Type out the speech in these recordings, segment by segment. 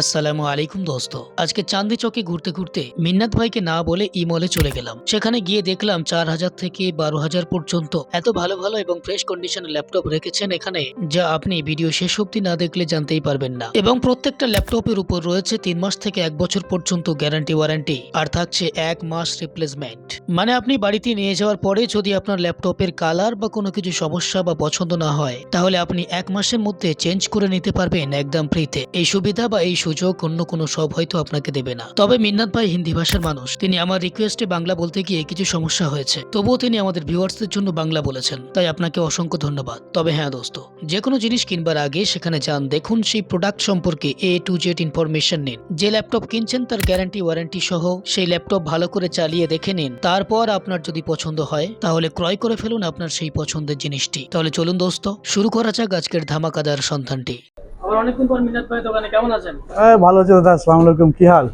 আসসালামু আলাইকুম দোস্ত। আজকে চাঁদি চকে ঘুরতে ঘুরতে মিন্নাত ভাইকে না বলে ই মলে চলে গেলাম। সেখানে গিয়ে দেখলাম চার হাজার থেকে বারো হাজার পর্যন্ত এত ভালো ভালো এবং ফ্রেশ কন্ডিশনের ল্যাপটপ রেখেছেন এখানে, যা আপনি ভিডিও শেষ অব্দি না দেখলে জানতেই পারবেন না। এবং প্রত্যেকটা ল্যাপটপের উপর রয়েছে তিন মাস থেকে এক বছর পর্যন্ত গ্যারান্টি ওয়ারেন্টি আর থাকছে এক মাস রিপ্লেসমেন্ট মানে আপনি বাড়িতে নিয়ে যাওয়ার পরে যদি আপনার ল্যাপটপের কালার বা কোনো কিছু সমস্যা বা পছন্দ না হয়, তাহলে আপনি এক মাসের মধ্যে চেঞ্জ করে নিতে পারবেন একদম ফ্রিতে এই সুবিধা বা এই সুযোগ অন্য কোনো সব হয়তো আপনাকে দেবে না। তবে মিন্নাত ভাই হিন্দি ভাষার মানুষ। তিনি আমার রিকোয়েস্টে বাংলা বলতে গিয়ে কিছু সমস্যা হয়েছে। তবুও তিনি আমাদের ভিউয়ার্সদের জন্য বাংলা বলেছেন। তাই আপনাকে অসংখ্য ধন্যবাদ। তবে হ্যাঁ দোস্ত, যে কোনো জিনিস কিনবার আগে সেখানে যান। দেখুন সেই প্রোডাক্ট সম্পর্কে এ টু জেড ইনফরমেশন নিন। যে ল্যাপটপ কিনছেন তার গ্যারান্টি ওয়ারেন্টি সহ সেই ল্যাপটপ ভালো করে চালিয়ে দেখে নিন। তারপর আপনার যদি পছন্দ হয়, তাহলে ক্রয় করে ফেলুন আপনার সেই পছন্দের জিনিসটি। তাহলে চলুন দোস্ত, শুরু করা যাক আজকের ধামাকাদার সন্ধানটি। আবার অনেকদিন পর মিনাত ভাই দোকানে কেমন আছেন? হ্যাঁ ভালো আছে দাদা আসসালামু আলাইকুম কি হাল?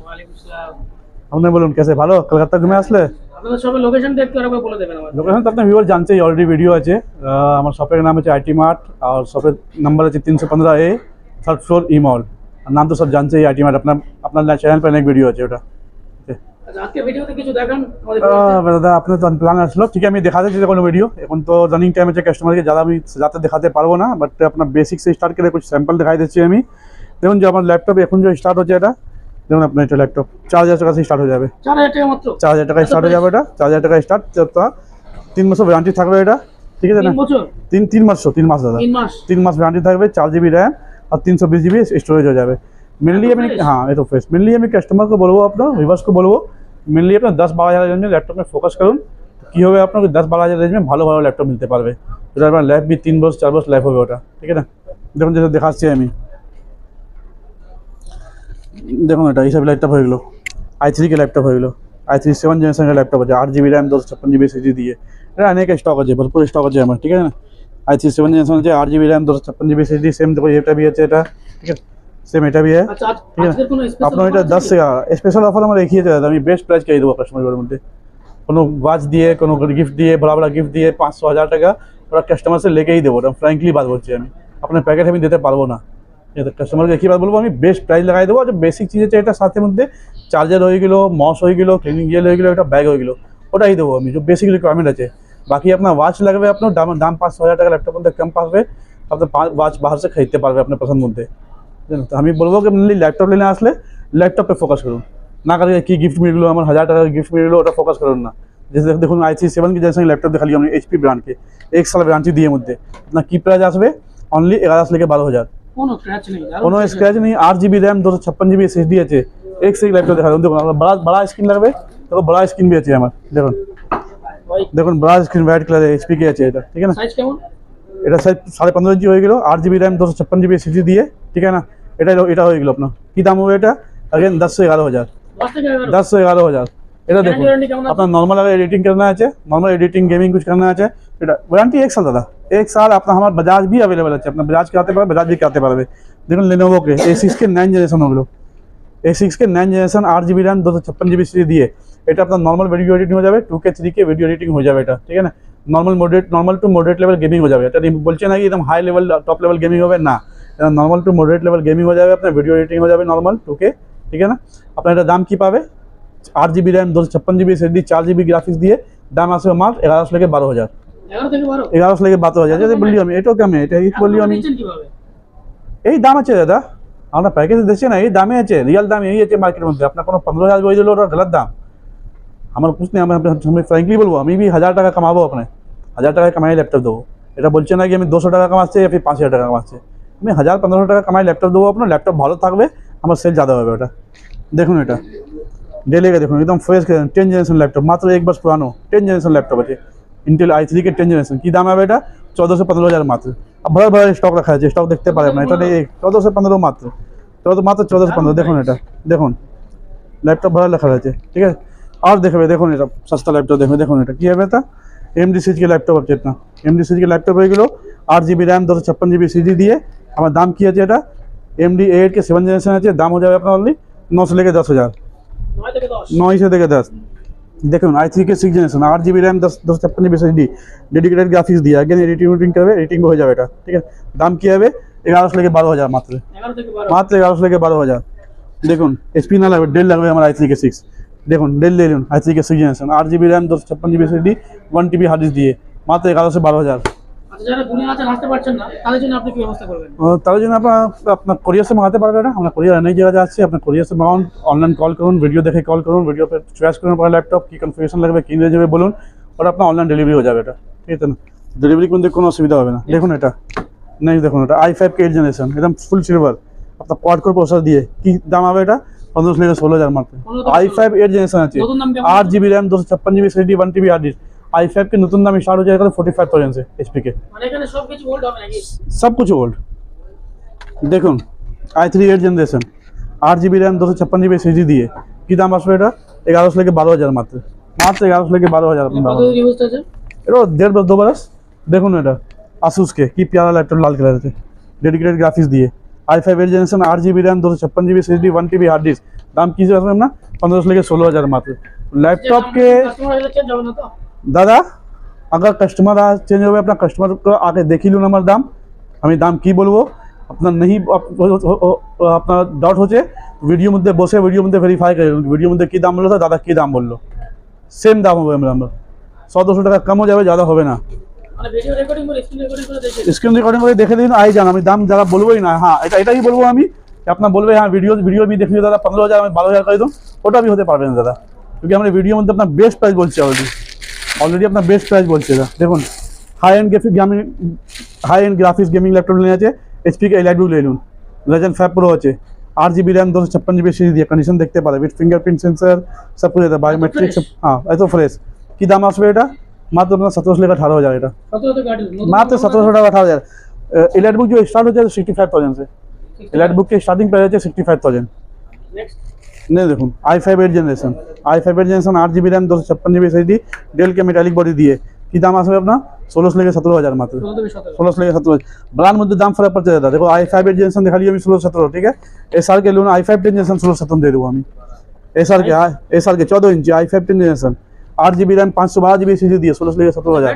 আপনি বলুন কেসে ভালো? কলকাতা ঘুরে আসলে? আপনাদের সবাই লোকেশনটা একটু আরেকবার বলে দেবেন আমার লোকেশন তো আপনার ভিউয়ার জানছেই অলরেডি ভিডিও আছে। আমার শপের নাম হচ্ছে আইটি মার্ট আর শপের নাম্বার আছে তিনশো পনেরো এ থার্ড ফ্লোর ই মল আর নাম তো সব জানছেই আইটি মার্ট আপনার আপনার চ্যানেল পর অনেক ভিডিও আছে ওটা। দাদা আমি ভিডিও এখন তো রানিং কাস্টমারকে আমি যাতে দেখাতে পারব না বাট আপনার বেসিক সে স্টার্ট করে স্যাম্পল দেখাই দিচ্ছি আমি। দেখুন যে আমার ল্যাপটপ এখন যে স্টার্ট হচ্ছে এটা আপনার ল্যাপটপ চার হাজার টাকা স্টার্ট হয়ে যাবে। চার হাজার স্টার্ট হয়ে যাবে চার হাজার স্টার্ট তিন থাকবে এটা। ঠিক আছে না? তিন তিন তিন মাস দাদা। তিন মাস? থাকবে চার জিবি র্যাম আর তিনশো বিশ জিবি স্টোরেজ হয়ে যাবে। মেনলি আমি হ্যাঁ এটা ফ্রেশ মেনলি আমি কাস্টমারকে বলব আপনার ভিভার্সকে বলব মেনলি আপনার দশ বারো হাজার রেঞ্জে ল্যাপটপে ফোকাস করুন কীভাবে আপনাকে দশ বারো হাজার রেঞ্জে ভালো ভালো ল্যাপটপ মিলতে পারবে। যেটা আপনার ল্যাব বি তিন বছর, চার বছর ল্যাব হবে ওটা, ঠিক আছে? দেখুন, যেটা দেখাচ্ছি আমি। দেখুন এটা, এইসব ল্যাপটপ হয়ে গেলো। আই থ্রি কে ল্যাপটপ হয়ে গেলো। আই থ্রি সেভেন জেনারেশনের ল্যাপটপ আছে, আট জিবি র্যাম দশ ছাপ্পান জিবি সিজি দিয়ে। এটা অনেক স্টক আছে, ভরপুর স্টক আছে আমার, ঠিক আছে না? আই থ্রি সেভেন জেনারেশন আছে আট জিবি র্যাম দশ ছাপ্পান জিবি সিজি সেম দেখো এটা বি আছে, এটা, ঠিক আছে? সেম এটা भी है আচ্ছা আজ- ঠিক আছে। আজকের কোনো স্পেশাল আপনার এটা দশ স্পেশাল অফার আমার দেখিয়েছে দাদা আমি বেস্ট প্রাইস খাইয়ে দেবো কাস্টমারের মধ্যে কোনো ওয়াচ দিয়ে কোনো গিফট দিয়ে বড়া বড়া গিফট দিয়ে পাঁচশো হাজার টাকা ওরা কাস্টমার সে লেগেই দেবো ওটা ফ্র্যাঙ্কলি বাদ বলছি আমি আপনার প্যাকেট আমি দিতে পারবো না কাস্টমারকে একই বাদ বলবো আমি বেস্ট প্রাইস লাগাই দেবো যে বেসিক চিজ আছে এটা সাথে মধ্যে চার্জার হয়ে গেলো মস হয়ে গেলো ক্লিনিং জেল হয়ে গেলো একটা ব্যাগ হয়ে গেলো ওটাই দেবো আমি যে বেসিক রিকোয়ারমেন্ট আছে বাকি আপনার ওয়াচ লাগবে আপনার দাম দাম পাঁচ হাজার টাকা ল্যাপটপ মধ্যে কম পাবে আপনার ওয়াচ বাহার से खरीदते পারবে আপনার পছন্দ মধ্যে জানো আমি বলব কি আপনি ল্যাপটপ নিয়ে আসলে ল্যাপটপে ফোকাস করুন। না কারণ কি গিফট মিললো আমার হাজার টাকার গিফট মিললো ওটা ফোকাস করুন না। দেখুন আইসি সেভেন কি জেনসেন ল্যাপটপ দেখালি আমি এইচপি ব্র্যান্ডকে এক সাল ব্র্যান্ডটি দিয়ে মধ্যে। না কি প্রাইজ আসবে? অনলি এগারো থেকে বারো হাজার। কোনো স্ক্র্যাচ নেই আট জিবি র্যাম দুশো ছাপ্পান জিবি এসএসডি আছে। এক সেই ল্যাপটপ দেখা দেখুন আপনার বড় বড় স্ক্রিন লাগবে তখন বড় স্ক্রিন বি আছে আমার দেখুন। দেখুন বড় স্ক্রিন হোয়াইট কালার এইচপি কে আছে এটা ঠিক আছে? না এটা সাইজ সাড়ে পনেরো ইঞ্চি হয়ে গেল আট জিবি র্যাম দুশো ছাপ্পান জিবি এসএসডি দিয়ে ঠিক আছে না? এটা এটা হয়ে গেলো আপনার কী দাম হবে এটা अगेन दस से ग्यारह हज़ार দশ থেকে এগারো दस से ग्यारह हज़ार এটা দেখুন Guarantee কেমন আছে? আপনার নর্মাল अगर एडिटिंग करना है नॉर्मल एडिटिंग गेमिंग कुछ करना है এটা ওয়ারেন্টি এক সাল দাদা এক সাল আপনার আমার বাজাজ भी अवेलेबल আছে আপনার বাজাজ कराते পারবে বাজাজ भी कराते পারবে দেখুন लेनोवो के ए सिक्स के नाइन जनरेशन ওগুলো এ সিক্স কে নাইন জেনারেশন আট জিবি র্যাম দুশো ছাপ্পান জিবি সিজি দিয়ে এটা আপনার নর্মাল ভিডিও এডিটিং হয়ে যাবে two K three K video editing হয়ে যাবে এটা ঠিক আছে না normal moderate normal to moderate level gaming হয়ে যাবে এটা আমি বলছি না কি একদম high level top level gaming হবে না এটা Normal to moderate level gaming হয়ে যাবে আপনার ভিডিও এডিটিং হয়ে যাবে নর্মাল টুকে ঠিক আছে না? আপনার এটা দাম কি পাবে? আট জিবি র্যাম দুশো ছাপ্পান জিবি এসএসডি চার জিবি গ্রাফিক্স দিয়ে দাম আসবে মাল এগারোশো থেকে বারো হাজার। এগারোশো থেকে বারো? হাজার যদি বললি আমি এটাও কেমন এটা বললি আমি? এই দাম আছে দাদা। আমরা প্যাকেজ দেখছি না এই দামে আছে রিয়াল দাম এই আছে মার্কেটের মধ্যে। আপনার কোনো পনেরো হাজার বই দিলে ওটা ঢেলার দাম। আমার কুছ নেই আমি ফ্র্যাঙ্কলি বলব আমি বি হাজার টাকা কামাবো আপনার? হাজার টাকা কামাই ল্যাপটপ দেবো। এটা বলছে না কি আমি দুশো টাকা কামাচ্ছে পাঁচ হাজার টাকা কামাচ্ছে আমি হাজার পনেরোশো টাকা কামাই ল্যাপটপ দেবো আপনার ল্যাপটপ ভালো থাকবে, আমার সেল জাদা হবে ওটা। দেখুন এটা। ডেলিকে দেখুন, একদম ফ্রেশ টেন জেনারেশন ল্যাপটপ মাত্র এক বাস পুরানো টেন জেনারেশন ল্যাপটপ আছে। ইন্টেল আই থ্রিকে টেন জেনারেশন কী দাম হবে এটা? চোদ্দোশো পনেরো হাজার মাত্র। ভালো ভালো স্টক রাখা আছে স্টক দেখতে পারেন না, এটা চোদ্দোশো পনেরো মাত্র। চোদ্দ মাত্র চোদ্দোশো পনেরো, দেখুন এটা, দেখুন। ল্যাপটপ ভালো লেখা আছে, ঠিক আছে? আর দেখবে, দেখুন এটা, সস্তা ল্যাপটপ দেখবে দেখুন এটা, কী হবে এটা? এমডি সিজকে ল্যাপটপ আছে এটা এমডি সিজকে ল্যাপটপ হয়ে গেলো, আট জিবি র্যাম দুশো ছাপ্পান্ন জিবি সিজি দিয়ে আমার দাম কি আছে এটা? এমডি এইট কে সেভেন জেনারেশন আছে দাম হয়ে যাবে আপনার অনলি নশো থেকে দশ হাজার। নয়শো থেকে দশ। দেখুন আই থ্রি কে সিক্স জেনারেশন আট জিবি র্যাম দশ দশ ছাপ্পান্ন বিএসএসডি ডেডিকেটেড গ্রাফিক্স দিয়ে। আগে রেটিং উডিং করবে এডিটিং হয়ে যাবে এটা ঠিক আছে? দাম কী হবে? এগারোশো থেকে বারো হাজার মাত্র। মাত্র এগারোশো থেকে বারো হাজার। দেখুন এসপি না লাগবে ডেল লাগবে আমার আই থ্রি কে সিক্স দেখুন ডেল নিয়ে নিন আই থ্রি কে সিক্স জেনারেশন আট জিবি র্যাম দশ ছাপ্পান্ন GB D one TB hard disk দিয়ে। মাত্র এগারোশো বারো হাজার। যারা তাদের জন্য আপনি আপনার আপনার কোরিয়ার পারবেন মাগাতে না। আমরা কোরিয়ার অনেক জায়গায় যাচ্ছি আপনার কোরিয়ার সে অনলাইন কল করুন ভিডিও দেখে কল করুন ভিডিও চয়েস করুন আপনার ল্যাপটপ কি কনফিগারেশন লাগবে কিনে যাবে বলুন ওটা আপনার অনলাইন ডেলিভারি হয়ে যাবে এটা। ঠিক আছে না? ডেলিভারি কিন্তু কোনো অসুবিধা হবে না। দেখুন এটা। নেই দেখুন এটা। আই ফাইভ কে এইট জেনারেশন একদম ফুল সিলভার আপনার কোয়াড কোর প্রসার দিয়ে কি দাম হবে এটা? পনেরো থেকে ষোলো হাজার মারতে। আই ফাইভ এইট জেনারেশন আছে। আট জিবি র্যাম দুশো ছাপ্পান্ন GB SSD one TB hard disk i five কে নতুন দামে স্টার্ট হচ্ছে এখানে ফোর্টি ফাইভ থাউজেন্ড এইচপি কে। সব কিছু ওল্ড দেখুন আই থ্রি এইট জেনারেশন আট জিবি র্যাম দুশো ছাপ্পান্ন জিবি সিজি দিয়ে। কি দাম আসবে এটা? এগারোশো থেকে বারো হাজার মাত্র। মাত্র এগারোশো থেকে বারো হাজার আপনার দাম। এটা দেড় দু বরস দেখুন এটা আসুসকে কি প্যারা ল্যাপটপ লাল কালারেতে ডেডিকেটেড গ্রাফিক্স দিয়ে। আই ফাইভ এইট জেনারেশন আট জিবি র্যাম দুশো ছাপ্পান্ন জিবি সিজি ওয়ান টিবি হার্ড ডিস্ক দাম কি আসবে না পনেরোশো থেকে ষোলো হাজার মাত্র। ল্যাপটপকে ল্যাপটপ के কাস্টমার এলে চেঞ্জ হবে না তো দাদা अगर कस्टमर आज चेंज हो गया अपना कस्टमर को आके देख ही लून আমার দাম আমি দাম কি বলবো আপনার নেই আপ- ও- ও- ও- আপনার ডাউট হচ্ছে ভিডিওর মধ্যে বসে ভিডিওর মধ্যে ভেরিফাই করে ভিডিওর মধ্যে কী দাম বললো দাদা কী দাম বললো সেম দাম হবে আমরা আমরা সौ दो টাকা কমও যাবে ज़्यादा হবে না মানে ভিডিও রেকর্ডিং করে স্ক্রিন রেকর্ডিং করে দেখে স্ক্রিন রেকর্ডিং করে দেখে দিন আই যান আমি দাম যারা বলবোই না হ্যাঁ এটা এটাই বলবো আমি कि আপনার বলবে হ্যাঁ ভিডিও ভিডিও भी দেখিয়ে দাদা পনেরো হাজার আমি বারো হাজার করে দিন ওটা भी হতে পারবে না দাদা क्योंकि আমরা ভিডিওর মধ্যে আপনার বেস্ট প্রাইস বলছি অলরেডি অলরেডি আপনার বেস্ট প্রাইস বলছে এটা। দেখুন high end graphic gaming high end graphics gaming laptop নিয়ে আছে এইচপি কে এলআইডু নিন। লেজেন্ড ফাইভ প্রো আছে আট জিবি র্যাম দুশো ছাপ্পান জিবি সিরিজ দিয়ে কন্ডিশন দেখতে পারে উইথ ফিঙ্গারপ্রিন্ট সেন্সার সব কিছু বায়োমেট্রিক হ্যাঁ এত ফ্রেশ কি দাম আসবে এটা? মাত্র আপনার সতেরোশো টাকা আঠারো হাজার এটা। মাত্র সতেরোশো টাকা আঠারো হাজার। এলাইট বুক যে স্টার্ট হচ্ছে সিক্সটি ফাইভ থাউজেন্ড সে বুককে বুক স্টার্টিং প্রাইস হচ্ছে সিক্সটি ফাইভ থাউজেন্ড না দেখুন আই ফাইভ এর জেনারেশন আই ফাইভ এর জেনারেশন আট জিবি র্যাম দুশো ছাপ্পান্ন জিবি এসএসডি ডেলকে মেটালিক বডি দিয়ে। কি দাম আসবে আপনার? ষোলোশো লেগে সতেরো হাজার মাত্র। ষোলোশো লেগে সতেরো হাজার। ব্রান্ড মধ্যে দাম ফেরার পাচ্ছে দাদা। দেখো আই ফাইভ এর জেনারেশন দেখালি আমি ষোলো সতেরো ঠিক আছে? S R K loan i five ten generation ষোলো সতেরো দিয়ে দেবো আমি। এস আর কে এস আর কে চোদ্দ inch i five ten generation আট জিবি র্যাম পাঁচশো বারো জিবি सी दिए सोलह सौ सत्रह हज़ार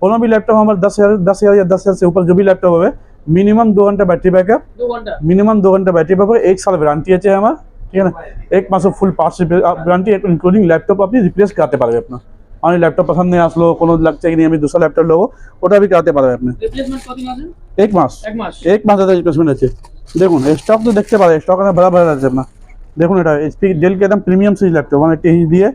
कोनो भी लैपटॉप हमारे दस हज़ार दस हज़ार या दस हज़ार से ऊपर जो भी लैपटॉप है मिनिमम दो घंटा बैटरी बैकअप দু ঘন্টা मिनिमम दो घंटा बैटरी बैकअप एक साल वारंटी আছে আমার ঠিক আছে না এক মাসের full parts warranty including laptop আপনি রিপ্লেস করাতে পারবে আপনার আমার ল্যাপটপ পছন্দ नहीं আসলো কোনো লাগছে কি नहीं আমি दूसरा लैपटॉप নেবো ওটা भी कराते পারবে আপনি রিপ্লেসমেন্ট কতদিন আছে এক মাস এক মাস এক মাস দাদা রিপ্লেসমেন্ট আছে দেখুন স্টক তো দেখতে পারে স্টক আছে ভরা ভরা আছে আপনার দেখুন এটা এইচপি ডেল কে একদম প্রিমিয়াম সিরিজ ল্যাপটপ মানে টেহি দিয়ে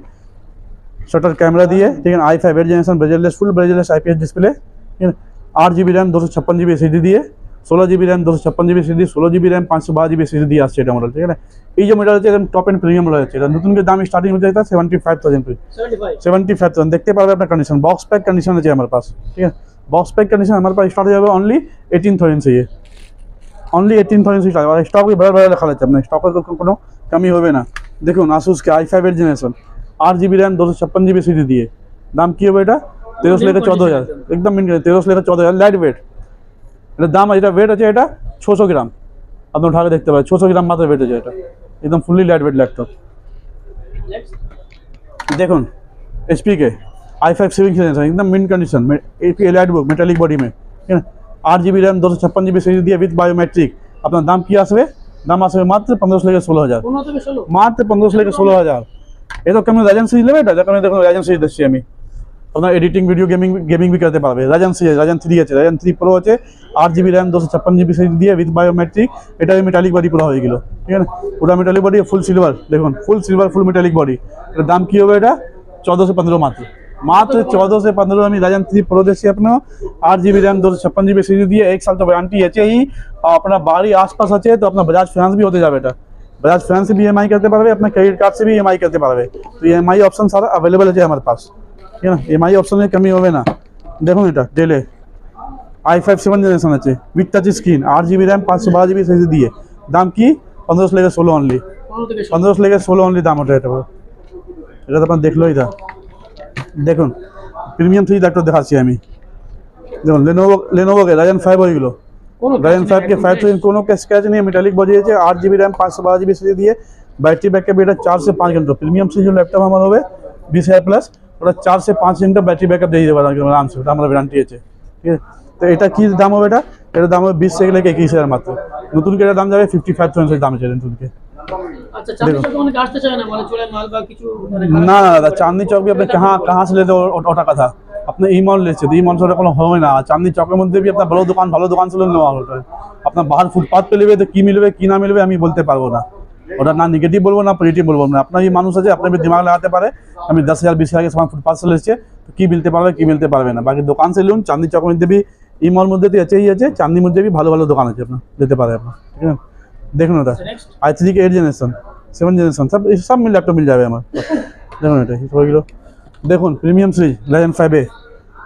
शटर कैमरा दिए ठीक है I five eight generation bezelless full bezelless IPS display ठीक है आठ जी बी रैम दो सौ छप्पन जी बी सी দিয়ে ষোলো জিবি র্যাম দুশো ছাপ্পান জিবি সিডি ষোলো জিবি র্যাম পাঁচশো বারো জিবি সিডি দিয়ে আসছে এটা মডেল ঠিক আছে? এই যে মডেল হচ্ছে একদম টপ অ্যান্ড প্রিমিয়াম রয়েছে এটা নতুন দাম স্টার্টিং হচ্ছে এটা seventy five thousand seventy five thousand দেখতে পারবে আপনার কন্ডিশন বক্স প্যাক কন্ডিশন আছে আমার পাশ ঠিক আছে? বক্স প্যাক কন্ডিশন আমার পাশ স্টার্ট হয়ে যাবে অনলি এইটিন থাউজেন্ড সে অনলি এইটিন থাউজেন্ড সিক্স আর স্টক ভালো ভালো লেখা যাচ্ছে আপনার। স্টকের কোনো কমই হবে না। দেখুন আসুসকে আই ফাইভ এর জেনারেশন আট জিবি র্যাম দুশো ছাপ্পান জিবি সিডি দিয়ে। দাম কী হবে এটা? তেরোশো লেখা চোদ্দ হাজার। একদম তেরোশো লেখা চোদ্দ হাজার লাইট ওয়েট এটার দাম এটা ওয়েট আছে এটা ছশো গ্রাম আপনি উঠাকে দেখতে পারেন ছশো গ্রাম মাত্র ওয়েট আছে এটা একদম fully light weight laptop next देखो एच पी के आई फाइव सेवन जनरेशन एकदम मिन कंडीशन में A P elite book metallic body में ठीक है आठ जी बी रैम दो सौ छप्पन जी बी सीरीज दिए विथ बायोमेट्रिक আপনার দাম কি আসবে দাম আসবে মাত্র পনেরোশো থেকে ষোলো হাজার পনেরো থেকে ষোলো মাত্র পনেরোশো থেকে ষোলো হাজার এটা কেমন রাজান সিরিজ নেবে এটা যেখানে দেখুন রাজান সিরিজ দিচ্ছি আমি अपना एडिटिंग भिडियो गेमिंग गेमिंग भी करते पावे राजन सी राजन थ्री आज थ्री प्रो आज आठ जिबी रैम दो सौ छप्पन जिबी सीज दिए उथथ बायोमेट्रिक ये मेटालिक बॉडी पूरा हो गो ठीक है पूरा मेटालिक बॉडी फुल सिल्वर देखो full silver full metallic body दाम कि चौदह से पंद्रह मात्र। मात्र चौदह से पंद्रह। हमें राजन थ्री प्रो देखिए अपना आठ जिबी रैम दो सौ छप्पन जिबी सीज दिए एक साल तो वारंटी अच्छे ही अपना बाड़ी आस पास अच्छे तो अपना बजाज फैंस भी होते जाए बजाज फैंस से भी ई एम आई करते पावे अपना क्रेडिट कार्ड से भी ई करते पावे तो ई एम ऑप्शन सारा अवेलेबल है हमारे पास। ঠিক না এমআই অপশানে কমই হবে না? দেখুন এটা ডেলে আই ফাইভ সেভেন জেনারেশন আছে উইথ টাচ স্ক্রিন আট জিবি র্যাম পাঁচশো বারো জিবি সাইজ দিয়ে। দাম কি? পনেরোশো লেগে ষোলো অনলি পনেরোশো লেগে ষোলো অনলি দাম ওটা এটা এটা তো আপনার দেখল এটা দেখুন প্রিমিয়াম থ্রি ডাক্তার দেখাচ্ছি আমি। দেখুন লেনোভো লেনোভোকে রাজান ফাইভ ওইগুলো। রাজান ফাইভকে ফাইভ থ্রি কোনো স্ক্র্যাচ নেই মেটালিক বজিয়েছে আট জিবি র্যাম পাঁচশো বারো জিবি সাইজ দিয়ে। ব্যাটারি ব্যাকআপ এটা চারশো পাঁচ ঘণ্টা। প্রিমিয়াম সিজন ল্যাপটপ আমার হবে বিশ হাজার প্লাস ওটা চার সে পাঁচ ঘণ্টা ব্যাটারি ব্যাকআপ দিয়ে দিতে পারে আরামসে ওটা গ্যারান্টি আছে ঠিক আছে? তো এটা কী দাম হবে এটা? এটা দাম হবে বিশ থেকে লেগে একুশ হাজার মাত্র। নতুন কেটার দাম যাবে ফিফটি ফাইভ থাউজেন্ড দাম আছে নতুনকে। না দাদা চাঁদনি চক আপনি কাহা ওটা কথা। আপনি এই এই কোনো হবে না। চাঁদনি চকের মধ্যে আপনার ভালো দোকান ভালো দোকান নেওয়া ওটা। আপনার বাহার ফুটপাথ পেলে তো কী মিলবে কি না মিলবে আমি বলতে পারব না। ওটা না নেগেটিভ বলব না পজিটিভ বলব। না আপনার এই মানুষ আছে আপনার দিমাগ লাগাতে পারে। আমি দশ হাজার বিশ হাজার সামান পার্সেল এসছে তো কী মিলতে পারবে কী মিলতে পারবে না। বাকি দোকান সে লুন চাঁদনি চকের দেবি এই মল মধ্যে আছে এই আছে চাঁদনির মধ্যে ভালো ভালো দোকান আছে আপনার যেতে পারে আপনার ঠিক আছে? দেখুন ওটা। I three eight generation seven generation সব সব মিল ল্যাপটপ মিল যাবে আমার। দেখুন এটা দেখুন প্রিমিয়াম সিরিজ লাইন ফাইভে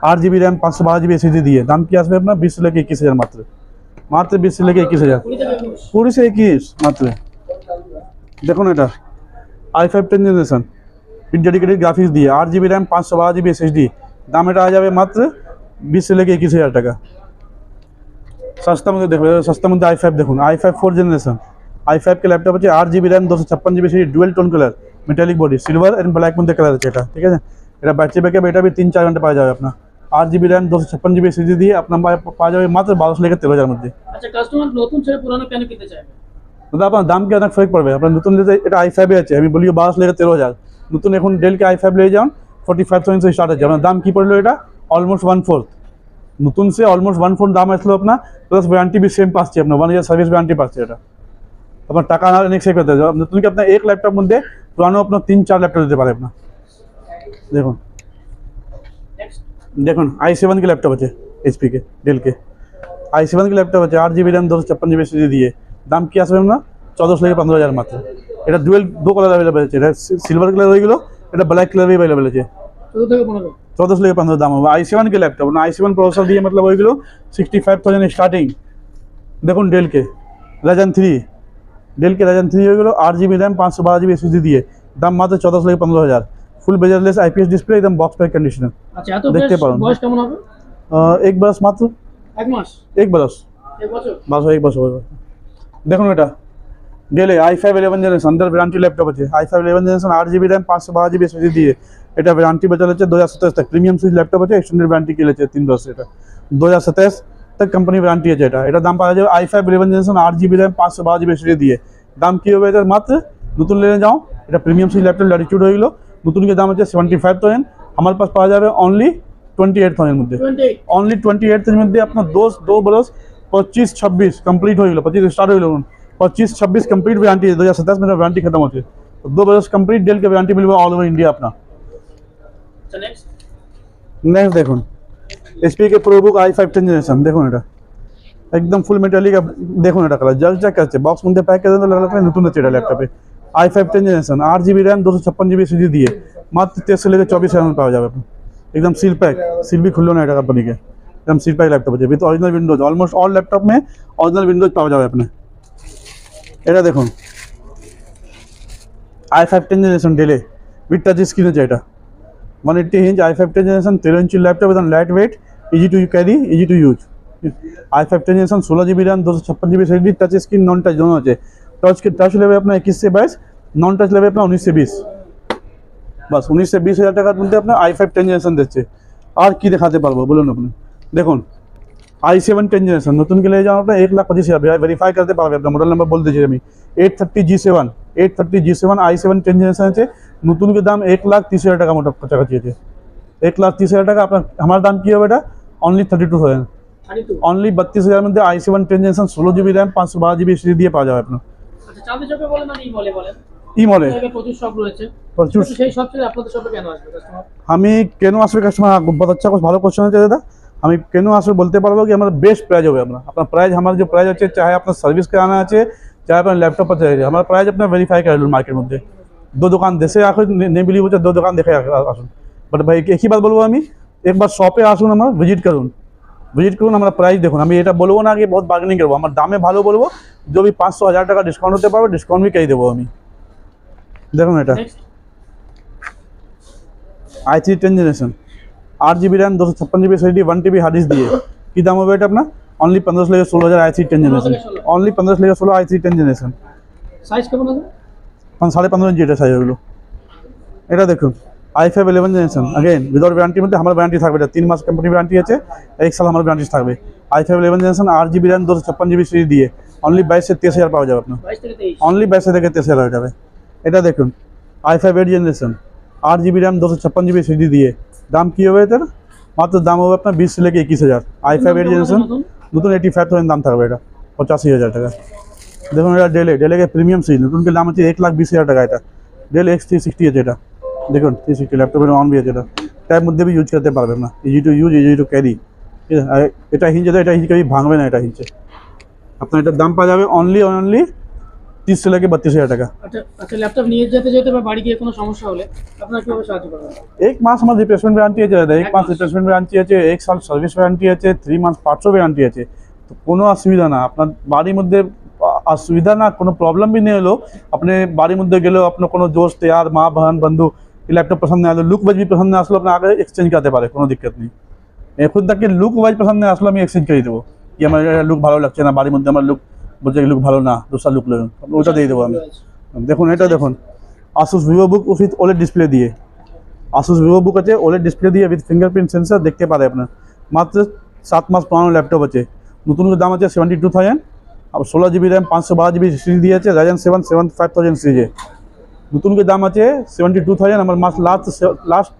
আট জিবি র্যাম পাঁচশো বারো জিবি এসএসডি দিয়ে। দাম কি আসবে আপনার? বিশ থেকে একুশ হাজার মাত্র। মাত্র বিশ থেকে একুশ হাজার। কুড়ি থেকে একুশ মাত্র। দেখুন এটা। I five ten generation dedicated graphics দিয়ে আট জিবি র্যাম পাঁচশো বারো জিবি এসএসডি দাম এটা যাবে মাত্র বিশ থেকে একুশ হাজার টাকা। সস্তার মধ্যে দেখুন, সস্তার মধ্যে আই ফাইভ দেখুন। I five four generation i five K laptop আছে, আট জিবি র্যাম দুশো ছাপ্পান GB SSD dual tone colour metallic body silver and black মধ্যে কালার আছে এটা, ঠিক আছে? এটা ব্যাটারি ব্যাকআপ এটা তিন চার ঘণ্টা পাওয়া যাবে আপনার। আট জিবি র্যাম দুশো ছাপ্পান জিবি এসএসডি দিয়ে আপনার পাওয়া যাবে মাত্র বারোশো লেগে তেরো হাজার মধ্যে। আচ্ছা কাস্টমার নতুন ছেড়ে পুরানো কেন কিনতে চায় দাদা আপনার দাম কি অনেক ফেক পড়বে আপনার নতুন যেতে এটা আই ফাইভে আছে আমি বলি বারোশো লেগে তেরো হাজার নতুন এখন ডেলকে আই ফাইভ লেগে যান ফোর্টি ফাইভ থাউজেন্ড স্টার্ট আছে আপনার দাম কি পড়লো এটা অলমোস্ট ওয়ান ফোর্থ নতুন সে অলমোস্ট ওয়ান ফোর্থ দাম আসলো আপনার প্লাস ওয়ারেন্টি भी সেম পাচ্ছে আপনার ওয়ান ইয়ার সার্ভিস ওয়ারেন্টি পাচ্ছে এটা আপনার টাকা না অনেক সেভ করতে হবে নতুন কি আপনার এক ল্যাপটপ মধ্যে পুরানো আপনার তিন চার ল্যাপটপ দিতে পারে আপনার দেখুন নেক্সট দেখুন আই সেভেন के लैपटॉप আছে এইচপি के डेल के आई सेवन के लैपटॉप আছে আট জিবি র্যাম দুশো ছাপ্পান জিবি এসএসডি দিয়ে দাম কি আসবে না চোদ্দোশো থেকে পনেরো হাজার মাত্র। এটা ডুয়েল দু কালার অ্যাভেলেবেল আছে। এটা সিলভার কালার হয়ে গেলো এটা ব্ল্যাক কালারই অ্যাভেলেবেল আছে। চোদ্দোশো থেকে পনেরো। দাম হবে। আই সেভেন কে ল্যাপটপ না আই সেভেন প্রসেসর দিয়ে মতলব হয়ে গেলো সিক্সটি ফাইভ থাউজেন্ড স্টার্টিং দেখুন ডেলকে রাজান থ্রি ডেলকে রাজান থ্রি হয়ে গেলো আট জিবি র্যাম পাঁচশো বারো জিবি এসএসডি দিয়ে। দাম মাত্র চোদ্দোশো থেকে পনেরো হাজার। ফুল বেজারলেস আইপিএস ডিসপ্লে একদম বক্স প্যাক কন্ডিশনার দেখতে পারেন। এক বরস মাত্র। এক মাস? এক বরস বাস এক বছর। দেখুন এটা। ডেলে আই ফাইভ ইলেভেন জেনারেশন দের ব্র্যান্ডটি ল্যাপটপ আছে। আই ফাইভ ইলেভেন জেনারেশন আট জিবি র্যাম পাঁচশো বারো জিবি এসএসডি দিয়ে। এটা ব্রান্টি বেচা হচ্ছে দু হাজার সাতাশ প্রিমিয়াম সুইচ ল্যাপটপ আছে এক্সটেন্ডেড ব্র্যান্ডটি কিনেছে তিন দশ এটা। দু হাজার সাতাশ তক কোম্পানি ব্রান্টি আছে এটা। এটা দাম পাওয়া যাবে আই ফাইভ ইলেভেন জেনারেশন আট জিবি র্যাম পাঁচশো বারো জিবি এসএসডি দিয়ে। দাম কী হবে এটার মাত্র? নতুন লেনে যাও। এটা প্রিমিয়াম সুইচ ল্যাপটপ ল্যাটিটিউড হয়ে গেলো নতুনকে দাম হচ্ছে সেভেন্টি ফাইভ থাউজেন্ড আমার পাশ পাওয়া যাবে অনলি টোয়েন্টি এইট থাউজেন্ড মধ্যে। অনলি টোয়েন্টি এইট থাউজেন্ড মধ্যে আপনার দোষ দো বরস पच्चीस छब्बीस कंप्लीट हो गया पच्चीस स्टार्ट हो गया पच्चीस छब्बीस कंप्लीट वारंटी है दो हज़ार सत्ताईस में वारंटी खत्म होती है तो दो बरस कंप्लीट डेल के वारंटी मिलेगा ऑल ओवर इंडिया अपना আচ্ছা নেক্সট নেক্সট দেখুন এসপি के ProBook I five ten generation দেখুন এটা একদম ফুল মেটালিক দেখুন এটা কালার জল জ্যাক আছে বক্স মধ্যে প্যাক করে দেন লাগলে নতুন হচ্ছে এটা ল্যাপটপে আই ফাইভ টেন জেনারেশন আট জিবি র্যাম দুশো ছাপ্পান জিবি সিজি দিয়ে মাত্র তেরোশো লেগে চব্বিশ হাজার পাওয়া যাবে আপনার एकदम सील पैक सील भी खुल्लो ना এটা कंपनी के एकदम सील पैक लैपटॉप আছে with original Windows almost all laptop में ओरिजिनल विंडोज পাওয়া যাবে আপনি এটা দেখুন আই ফাইভ টেন জেনারেশন ডেলে উইথ টাচ স্ক্রিন আছে এটা one eighty inch I five ten generation तेरह इंच लैपटॉप एकदम light weight easy to carry easy to use I five ten generation सोलह जी बी रैम दो सौ छप्पन G B C touch screen non touch दोनों আছে टच के touch लेवे अपना इक्कीस से बाईस नॉन टच लेवे अपना उन्नीस से बीस বাস উনিশ থেকে বিশ হাজার টাকার মধ্যে আপনার আই ফাইভ টেন জেনারেশন দিচ্ছে আর কি দেখাতে পারবো বলুন আপনি দেখুন আই সেভেন টেন জেনারেশন নতুন কিনে যাওয়া আপনার এক লাখ পঁচিশ হাজার ভেরিফাই করতে পারবে আপনার মডেল নাম্বার বলতে চাই আমি। Eight thirty G seven eight thirty G seven i seven ten generation আছে নতুনকে দাম এক লাখ তিরিশ হাজার টাকা মোটা কাছাকাছি আছে। এক লাখ তিরিশ হাজার টাকা আপনার আমার দাম কী হবে এটা? Only thirty two thousand only বত্রিশ হাজার মধ্যে আই সেভেন টেন জেনারেশন ষোলো জিবি র্যাম পাঁচশো বারো জিবি এসডি দিয়ে পাওয়া যাবে আপনার। আমি কেন আসবে কাস্টমার ভালো কোশ্চেন আছে দাদা। আমি কেন আসব বলতে পারব কি? আমার বেস্ট প্রাইজ হবে আপনার। আপনার প্রাইজ আমার যে প্রাইজ আছে চাই আপনার সার্ভিস করানো আছে চাহে আপনার ল্যাপটপ আছে। আমার প্রাইজ আপনার ভেরিফাই করে মার্কেট মধ্যে। দু দোকান দেশে আসুন নেবিলি বলছে দু দোকান দেখে আসুন। বাট ভাই একই বার বলব আমি? একবার শপে আসুন আমার ভিজিট করুন। ভিজিট করুন আমরা প্রাইস দেখুন। আমি এটা বলব না আগে বহুত বার্গেনিং করব। আমার দামে ভালো বলব যদি পাঁচশো হাজার টাকা ডিসকাউন্ট হতে পারবে ডিসকাউন্ট কেই দেবো আমি। দেখুন এটা। আই থ্রি টেন জেনারেশন আট জিবি র্যাম দুশো ছাপ্পান GB SSD one TB hard disk দিয়ে। কি দাম হবে এটা আপনার? অনলি পনেরোশো লেগে ষোলো হাজার i three ten generation only পনেরোশো লেগে ষোলো আই থ্রি টেন জেনারেশন সাড়ে পনেরো ইঞ্চি এটা সাইজ হলো এটা দেখুন i five eleven generation again without warranty মধ্যে আমার ওয়ারান্টি থাকবে এটা। তিন মাস কোম্পানি ব্যারান্টি আছে এক সাল আমার ব্যারান্টি থাকবে। আই ফাইভ ইলেভেন জেনারেশন আট জিবি র্যাম দুশো ছাপ্পান জিবি সিডি দিয়ে। অনলি বাইশে তেইশ হাজার পাওয়া যাবে আপনার। অনলি বাইশে থেকে তেইশ হাজার হয়ে যাবে। এটা দেখুন আই ফাইভ এইট জেনারেশন আট জিবি র্যাম দুশো ছাপ্পান জিবি সিডি দিয়ে। দাম কী হবে এটার? মাত্র দাম হবে আপনার বিশ থেকে একুশ হাজার। আই ফাইভ এইট জেনারেশন নতুন? এইটি ফাইভ থাউজেন্ড দাম থাকবে এটা। পঁচাশি হাজার টাকা। দেখুন এটা ডেলে ডেলেকে প্রিমিয়াম সিরিজ নতুনকে দাম হচ্ছে এক লাখ বিশ হাজার টাকা এটা। ডেল এক্স থ্রি সিক্সটি আছে এটা। দেখুন থ্রি সিক্সটি ল্যাপটপের অন বি আছে এটা। তার মধ্যে ইউজ করতে পারবেন না। Easy to use easy to carry ঠিক আছে? এটা হিঞ্চে তো এটা হিঞ্চে কবি ভাঙবে না এটা হিঞ্চে আপনার এটার দাম পাওয়া যাবে অনলি অনলি তিরিশ থেকে বত্রিশ হাজার টাকা। আচ্ছা, আচ্ছা ল্যাপটপ নিয়ে যেতে যেতে বা বাড়ি গিয়ে এক মাস আমার রিপ্লেসমেন্ট ওয়ারেন্টি আছে এক মাস রিপ্লেসমেন্ট ওয়ারেন্টি আছে এক সাল সার্ভিস ওয়ারেন্টি আছে থ্রি মান্থ পার্টসও ওয়ারেন্টি আছে। তো কোনো অসুবিধা না। আপনার বাড়ির মধ্যে অসুবিধা না কোনো প্রবলেম বি নেই হলো আপনি বাড়ির মধ্যে গেলেও আপনার কোনো দোস্ত ইয়ার মা ভান বন্ধু ল্যাপটপ পছন্দ না আসলে লুক ওয়াইজ বি পছন্দ আসলে আপনি আগে এক্সচেঞ্জ করতে পারে কোনো দিক্কত নেই। খুদ তাকে লুক ওয়াইজ পছন্দ না আসলে আমি এক্সচেঞ্জ করে দেবো। কি আমার লুক ভালো লাগছে না বাড়ির মধ্যে আমার লুক বলছে লুক ভালো না দোসরা লুক লাগবে ওটা দিয়ে দেবো আমি দেখুন এটা দেখুন Asus Vivo Book with OLED display দিয়ে আসুস ভিভো বুক আছে ওলেড ডিসপ্লে দিয়ে উইথ ফিঙ্গারপ্রিন্ট সেন্সর দেখতে পারে আপনার মাত্র সাত মাস পুরানো ল্যাপটপ আছে নতুন দাম আছে সেভেন্টি টু থাউজেন্ড আর ষোলো জিবি র্যাম পাঁচশো বারো জিবি সিরিজ দিয়ে আছে Ryzen seven seven five thousand সিরিজে নতুন দাম আছে সেভেন্টি টু থাউজেন্ড আমার মাস লাস্ট লাস্ট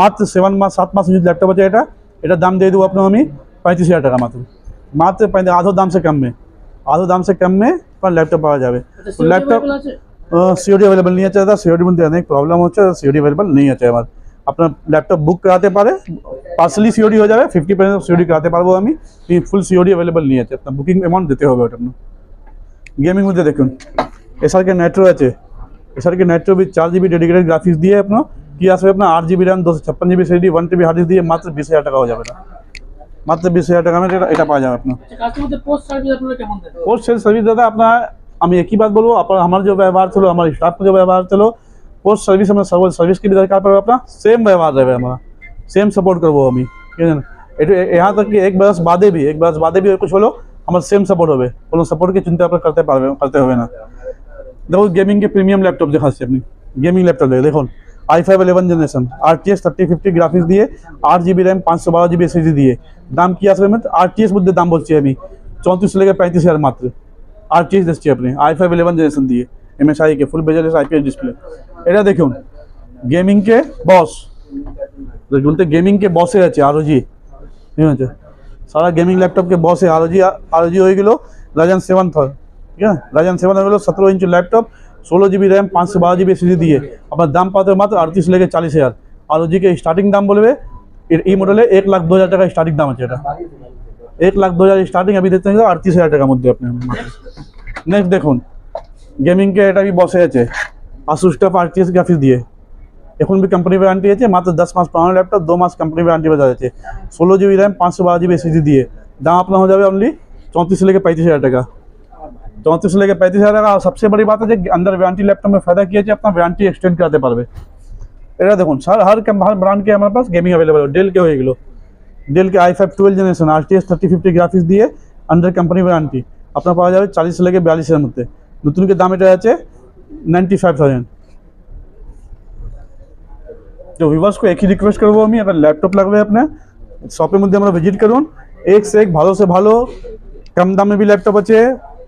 মাত্র সেভেন মাস সাত মাস যদি ল্যাপটপ আছে এটা এটার দাম দিয়ে দেবো আপনার আমি পঁয়ত্রিশ হাজার টাকা মাত্র মাত্র পঁয়ত্রিশ আধো দাম से कम में आधे দাম সে कम में पर लैपटॉप पाया जाए लैपटॉप सी अवेलेबल नहीं अच्छा था মধ্যে অনেক প্রবলেম হচ্ছে সি অ্যাভেলেবল নেই আছে আমার। আপনার ল্যাপটপ বুক করাতে পারে পার্সেলি সিওডি হয়ে যাবে ফিফটি পার্সেন্ট সিওডি করাতে পারব আমি ফুল সিওডি অ্যাভেলেবল নিয়ে আছে আপনার বুকিং অ্যামাউন্ট দিতে হবে ওটা। আপনার গেমিং মধ্যে দেখুন এসআরকে নেট্রো আছে। এসআরকে নেট্রো চার জিবি ডেডিকেটেড গ্রাফিক্স দিয়ে আপনার কি আসবে আপনার আট জিবি র্যাম দুশো ছাপ্পান্ন GB SSD one TB hard disk দিয়ে মাত্র বিশ হাজার টাকাও হয়ে যাবে না। মাত্র বিশ হাজার টাকা এটা এটা পাওয়া যাবে আপনার আচ্ছা কাস্টমারদের পোস্ট সার্ভিস আপনারা কেমন দেন पोस्ट सेल सर्विस दादा अपना আমি একই বাত বলবো আপনার আমার যে ব্যবহার ছিল আমার স্টাফ जो व्यवहार चलो पोस्ट सर्विस हमें सब सर्विस की भी दरकार पड़ेगा अपना सेम व्यवहार रहे हमारा सेम सपोर्ट करबো আমি ঠিক আছে না এটা यहाँ तक कि एक बरस बादे भी एक बरस बादे भी कुछ হলো আমার সেম সাপোর্ট হবে কোনো সাপোর্টকে চিন্তা আপনার করতে পারবে করতে হবে না দেখো গেমিং के প্রিমিয়াম ল্যাপটপ দেখাচ্ছি আপনি গেমিং ল্যাপটপ দেখুন i five eleven generation R T S thirty fifty graphics দিয়ে আট জিবি র্যাম পাঁচশো বারো জিবি এসএসডি দিয়ে। দাম কি আসবে আর টি এস মধ্যে দাম বলছি আমি। চৌত্রিশ থেকে পঁয়ত্রিশ হাজার মাত্র। আর টি এস দিচ্ছি আপনি আই ফাইভ ইলেভেন জেনারেশন দিয়ে এম এস আইকে ফুল বেজারেস আইপিএস ডিসপ্লে এটা দেখুন গেমিংকে বস বলতে গেমিংকে বসে আছে আরও জি ঠিক আছে? সারা গেমিং ল্যাপটপকে বসে আরও জি আরও জি হয়ে গেলো রাজান সেভেন থর। ঠিক আছে? রাজান সেভেন হয়ে গেলো সতেরো ইঞ্চি ল্যাপটপ ষোলো জিবি র্যাম, পাঁচশো বারো জিবি সিজি দিয়ে। আপনার দাম পাতে মাত্র আটত্রিশ লেগে চালিশ হাজার। আর ওদিকে স্টার্টিং দাম বলবে এই মডেলে এক লাখ দু হাজার টাকা স্টার্টিং দাম আছে এটা। এক লাখ দু হাজার স্টার্টিং আমি দেখতে আটত্রিশ হাজার টাকার মধ্যে আপনি। নেক্সট দেখুন গেমিংকে এটা আমি বসে আছে আসুসটা আটত্রিশ গ্রাফিক্স দিয়ে। এখন বি কোম্পানি ওয়ারেন্টি আছে, মাত্র দশ মাস পুরানো ল্যাপটপ দু মাস কোম্পানি ওয়ারেন্টি বাজার আছে। ষোলো জিবি র্যাম, পাঁচশো বারো জিবি এসএসডি দিয়ে। দাম আপনার হয়ে যাবে অনলি চৌত্রিশ লেগে পঁয়ত্রিশ হাজার টাকা। चौंतीस लेके पैंतीस हज़ार টাকা আর সবচেয়ে बड़ी बात है যে अंदर वारंटी लैपटॉप में फायदा किया है আপনার वारंटी एक्सटेंड कराते পারবে এটা দেখুন স্যার हर हर ब्रांड के हमारे पास गेमिंग अवेलेबल है डेल के হয়ে গেলো del K I five twelve generation R T S thirty fifty graphics দিয়ে আন্ডার কোম্পানি ওয়ারেন্টি আপনার পাওয়া যাবে চালিশ থেকে বিয়াল্লিশের মধ্যে নতুনকে দাম এটা আছে নাইনটি ফাইভ থাউজেন্ড তো ভিভার্স को एक ही रिक्वेस्ट করবো আমি अगर ল্যাপটপ লাগবে আপনার শপের মধ্যে আমরা ভিজিট করুন এক সে এক ভালো সে ভালো কম দামে भी ল্যাপটপ আছে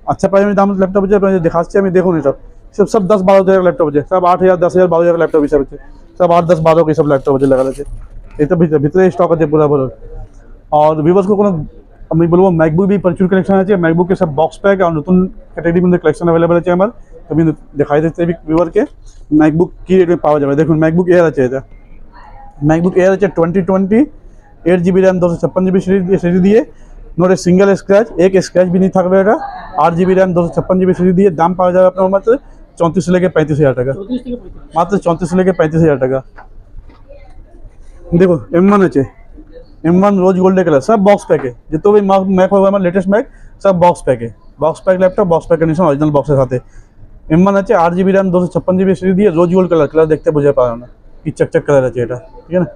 अच्छा प्राइस में दाम लैपटॉप है प्राइस दिखाते हैं देखो नहीं तो। सब सब सब 10 हज़ार लैपटॉप है, सब आठ हज़ार 10 हज़ार 12 हज़ार लैपटॉप है सब 8 10 12 के सब लैपटॉप है लगा लेते ये तो भीतर भीतर स्टॉक है पूरा बोलो और व्यूअर्स को कोई मैं मैकबुक भी प्रचुर कलेक्शन है मैकबुक के सब बॉक्स पैक और नूतन कैटेगरी में कलेक्शन अवेलेबल है हमारे। अभी दिखाई देते हैं व्यूअर के। मैकबुक की रेट में पावा जाए देखो मैकबुक एयर अच्छे है मैकबुक एयर अच्छा twenty twenty eight G B RAM दो सौ छप्पन जी बी सीरीज़ दिए নোট সিঙ্গেল স্ক্র্যাচ এক স্ক্র্যাচ भी नहीं থাকবে এটা আট জিবি র্যাম দুশো ছাপ্পান জিবি সিরিজ দিয়ে দাম পাওয়া যাবে আপনার মাত্র চৌত্রিশ থেকে পঁয়ত্রিশ হাজার টাকা চৌত্রিশ থেকে পঁয়ত্রিশ মাত্র চৌত্রিশ থেকে পঁয়ত্রিশ হাজার টাকা देखो एम वन है M one rose gold colour सब बॉक्स पैक है जितना भी मैक होगा हमारा लेटेस्ट मैक सब बॉक्स पैक है box pack laptop box pack condition original box के साथ एम वन আছে আট জিবি র্যাম দুশো ছাপ্পান জিবি সিরি দিয়ে রোজ গোল্ড কালার কালার দেখতে বোঝা পাবে না কি চকচক কালার আছে এটা ঠিক আছে না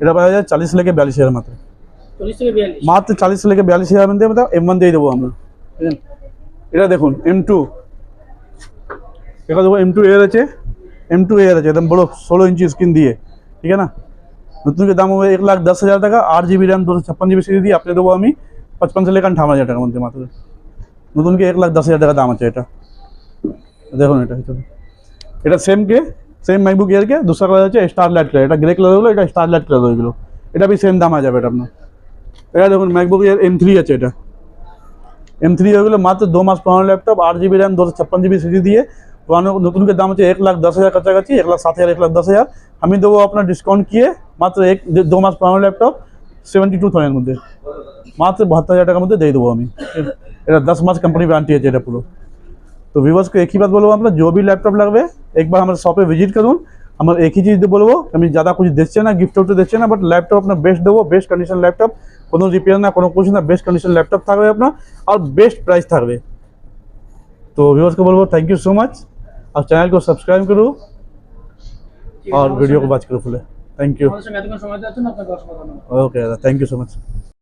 এটা পাওয়া যায় চালিশ থেকে বিয়াল্লিশ হাজার মাত্র চল্লিশ থেকে বিয়াল্লিশ মাত্র চালিশ থেকে বিয়াল্লিশ হাজার দিয়ে এম ওয়ান দিয়ে দেবো আমরা। এটা দেখুন এম টু এখানে দেখো এম টু এয়ার আছে। এম টু এয়ার আছে, একদম বড় ষোলো ইঞ্চি স্ক্রিন দিয়ে। ঠিক আছে না? নতুন দাম হবে এক লাখ দশ হাজার টাকা, আট জিবি র্যাম দুশো ছাপ্পান জিবি সিডি দিয়ে আপনি দেবো আমি পঁচপান থেকে আঠান্ন হাজার টাকার মধ্যে মাত্র। নতুনকে এক লাখ দশ হাজার টাকা দাম আছে এটা? দেখুন এটা এটা সেম কে সেম ম্যাকবুক ইয়ারকে দুসরা কালার আছে স্টার লাইট কালার এটা গ্রে কালার হলো, এটা স্টার লাইট কালার হয়েগুলো এটা বি সেম দাম হয়ে যাবে এটা আপনার। এটা দেখুন ম্যাকবুক এর এম থ্রি আছে এটা। এম থ্রি হয়ে গেলো মাত্র দু মাস পুরানো ল্যাপটপ আট জিবি র্যাম দুশো ছাপ্পান জিবি সিডি দিয়ে। পুরানো নতুনকে দাম হচ্ছে এক লাখ দশ হাজার কাছাকাছি, এক লাখ সাত হাজার, এক লাখ দশ হাজার। আমি দেবো আপনার ডিসকাউন্ট কিয়ে মাত্র এক দু মাস পুরানো ল্যাপটপ সেভেন্টি টু থাউজেন্ড মধ্যে। মাত্র বাহাত্তর হাজার টাকার মধ্যে দিয়ে দেবো আমি। এটা দশ মাস কোম্পানি ওয়ারেন্টি আছে এটা পুরো। তো ভিভাসকে একই বাদ বলব আপনার যে বি ল্যাপটপ লাগবে। একবার আমার শপে ভিজিট করুন। আমার একই জিনিস বলব, আমি যা কিছু দিচ্ছে না গিফট টিফট দিচ্ছে না বাট ল্যাপটপ আপনার বেস্ট দেবো বেস্ট কন্ডিশন ল্যাপটপ কোনো রিপেয়ার না কোনো কিছু না বেস্ট কন্ডিশন ল্যাপটপ থাকবে আপনার আর বেস্ট প্রাইস থাকবে তো व्यूवर्स को बोलबो थैंक यू सो मच और चैनल को सब्सक्राइब करो और वीडियो को वॉच करो फुले थैंक यू আমাদের সঙ্গে এতক্ষণ সময় দেওয়ার জন্য আপনাকে অসংখ্য ধন্যবাদ okay thank you so much